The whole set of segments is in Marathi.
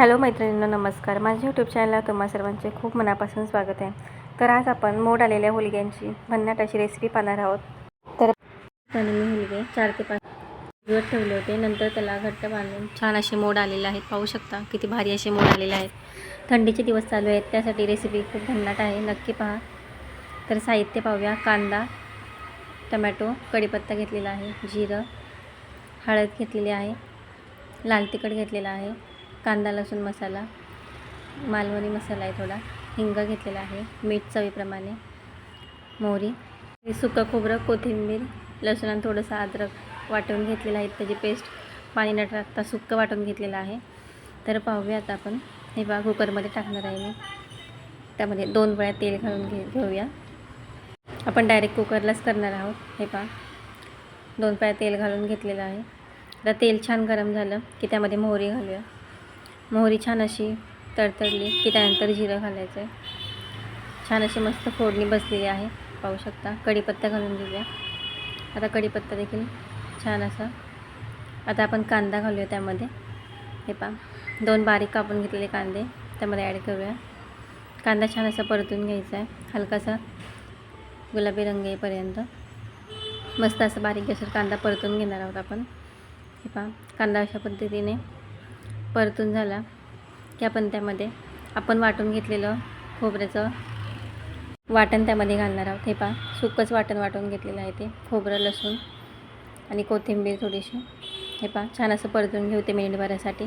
हॅलो मैत्रिणींनो नमस्कार. माझ्या यूट्यूब चॅनलला तुम्हा सर्वांचे खूप मनापासून स्वागत आहे. तर आज आपण मोड आलेल्या होलग्यांची भन्नाट अशी रेसिपी पाहणार आहोत. तर त्याने मी होलगे चार ते पाच दिवस ठेवले होते. नंतर त्याला घट्ट बांधून छान असे मोड आलेले आहेत. पाहू शकता किती भारी असे मोड आलेले आहेत. थंडीचे दिवस चालू आहेत. त्यासाठी रेसिपी खूप भन्नाट आहे. नक्की पहा. तर साहित्य पाहूया. कांदा टमॅटो कढीपत्ता घेतलेला आहे. जिरं हळद घेतलेली आहे. लाल तिखट घेतलेला आहे. कांदा लसूण मसाला मालवणी मसाला आहे थोडा हिंग घेतलेला आहे मीठ चवीप्रमाणे मोहरी हे सुकं खोबरं कोथिंबीर लसूण आणि थोडंसं अद्रक वाटून घेतलेलं आहे. त्याची पेस्ट पाणी न टाकता सुक्कं वाटून घेतलेलं आहे. तर पाहूया आता आपण. हे बा कुकरमध्ये टाकणार आहे मी. त्यामध्ये दोन वेळा तेल घालून घे घेऊया. आपण डायरेक्ट कुकरलाच करणार आहोत. हे पहा. दोन पाया तेल घालून घेतलेलं आहे. आता तेल छान गरम झालं की त्यामध्ये मोहरी घालूया. मोहरी छान अशी तडतडली की त्यानंतर जिरं घालायचं आहे छान अशी मस्त फोडणी बसलेली आहे. पाहू शकता. कढीपत्ता घालून घेऊया. आता कढीपत्ता देखील छान असा. आता आपण कांदा घालूया त्यामध्ये. हे पहा. दोन बारीक कापून घेतलेले कांदे त्यामध्ये ॲड करूया. कांदा छान असा परतून घ्यायचा आहे हलकासा गुलाबी रंग येईपर्यंत. मस्त असं बारीक गॅसवर कांदा परतून घेणार आहोत आपण. हे पहा. कांदा अशा पद्धतीने परतून झाला की आपण त्यामध्ये आपण वाटून घेतलेलं खोबऱ्याचं वाटण त्यामध्ये घालणार आहोत. हे पहा सुकंच वाटण वाटून घेतलेलं आहे ते खोबरं लसूण आणि कोथिंबीर थोडीशी. हे पहा छान असं परतून घेऊ ते मिनिटभरासाठी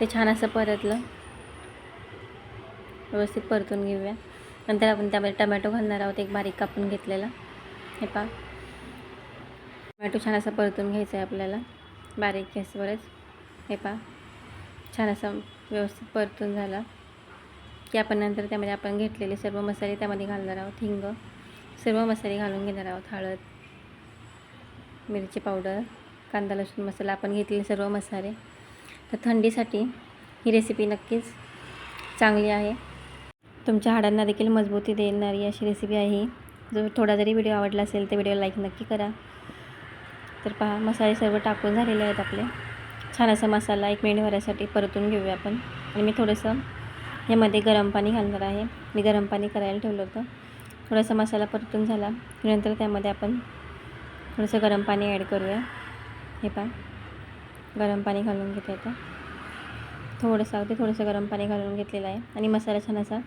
ते छान असं परतलं व्यवस्थित परतून घेऊया. नंतर आपण त्यामध्ये टमॅटो घालणार आहोत एक बारीक कापून घेतलेला. हे पहा टमॅटो छान असं परतून घ्यायचं आहे आपल्याला. बारीक गॅसवरच हे पहा छान असा व्यवस्थित परतून झाला. की आपण नंतर त्यामध्ये आपण घेतलेले सर्व मसाले त्यामध्ये घालणार आहोत. हिंग सर्व मसाले घालून घेणार आहोत. हळद मिरची पावडर कांदा लसूण मसाला आपण घेतलेले सर्व मसाले. तर थंडीसाठी ही रेसिपी नक्कीच चांगली आहे. तुमच्या हाडांना देखील मजबूती देणारी अशी रेसिपी आहे जर थोडा जरी व्हिडिओ आवडला असेल तर व्हिडिओ लाईक नक्की करा. तर पहा मसाले सर्व टाकून झालेले आहेत आपले. छान असा मसाला एक मिनिट भरायसाठी परतून घेऊया आपण. आणि मी थोडंसं यामध्ये गरम पाणी घालणार आहे. मी गरम पाणी करायला ठेवलं होतं. थोडासा मसाला परतून झाला. नंतर त्यामध्ये आपण थोडंसं गरम पाणी ॲड करूया. हे पहा. गरम पाणी घालून घेते आता. थोडंसं अगदी थोडंसं गरम पाणी घालून घेतलेलं आहे. आणि मसाला छान असा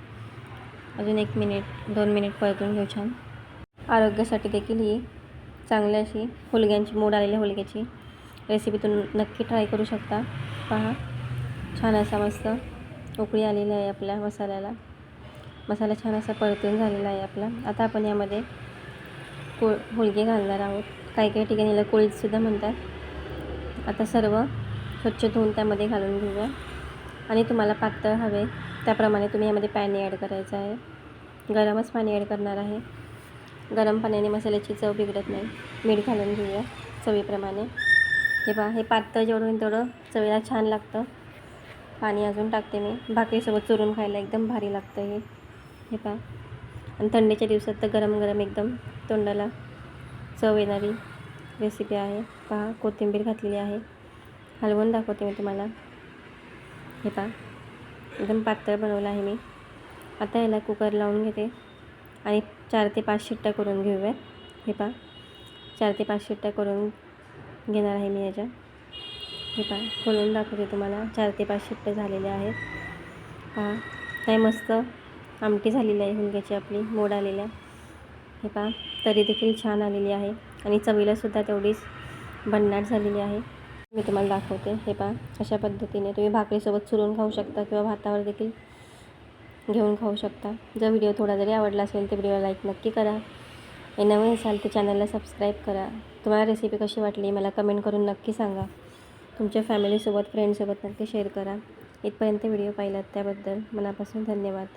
अजून एक मिनिट दोन मिनिट परतून घेऊ छान. आरोग्यासाठी देखील ही चांगली अशी होलग्यांची मोड आलेल्या होलग्याची रेसिपीतून नक्की ट्राय करू शकता. पहा. छान असा मस्त उकळी आलेली आहे आपल्या मसाल्याला. मसाला छान असा परतून झालेला आहे आपला. आता आपण यामध्ये को हुलगे घालणार आहोत. काही काही ठिकाणी याला कोळीतसुद्धा म्हणतात. आता सर्व स्वच्छ धुवून त्यामध्ये घालून घेऊया. आणि तुम्हाला पातळ हवे त्याप्रमाणे तुम्ही यामध्ये पाणी ॲड करायचं आहे. गरमच पाणी ॲड करणार आहे. गरम पाण्याने मसाल्याची चव बिघडत नाही. मीठ घालून घेऊया चवीप्रमाणे. हे पहा हे पातळ जेवढं होईल तेवढं चवीला छान लागतं. पाणी अजून टाकते मी. भाकरीसोबत चुरून खायला एकदम भारी लागतं हे. हे पहा. आणि थंडीच्या दिवसात तर गरम गरम एकदम तोंडाला चव येणारी रेसिपी आहे. पहा कोथिंबीर घातलेली आहे. हलवून दाखवते मी तुम्हाला. हे पहा. एकदम पातळ बनवलं आहे मी. आता याला कुकर लावून घेते. आणि चार ते पाच शिट्ट्या करून घेऊया. हे पहा. चार ते पाच शिट्ट्या करून घेणार आहे मी याच्या हे पहा खोलून दाखवते तुम्हाला. चार ते पाच शिट्टे झालेले आहेत. पहा काय मस्त आमटी झालेली आहे हुलग्याची आपली मोड आलेल्या. हे पहा तरी देखील छान आलेली आहे. आणि चवीलासुद्धा तेवढीच भन्नाट झालेली आहे. मी तुम्हाला दाखवते. हे पहा अशा पद्धतीने तुम्ही भाकरीसोबत चुरून खाऊ शकता किंवा भातावर देखील घेऊन खाऊ शकता. जर व्हिडिओ थोडा जरी आवडला असेल तर व्हिडिओला लाईक नक्की करा. हे नवीन असाल तर चॅनलला सबस्क्राईब करा. तुम्हाला रेसिपी कशी वाटली मला कमेंट करून नक्की सांगा. तुमच्या फॅमिलीसोबत फ्रेंडसोबत नक्की शेअर करा. इथपर्यंत व्हिडिओ पाहिलात त्याबद्दल मनापासून धन्यवाद.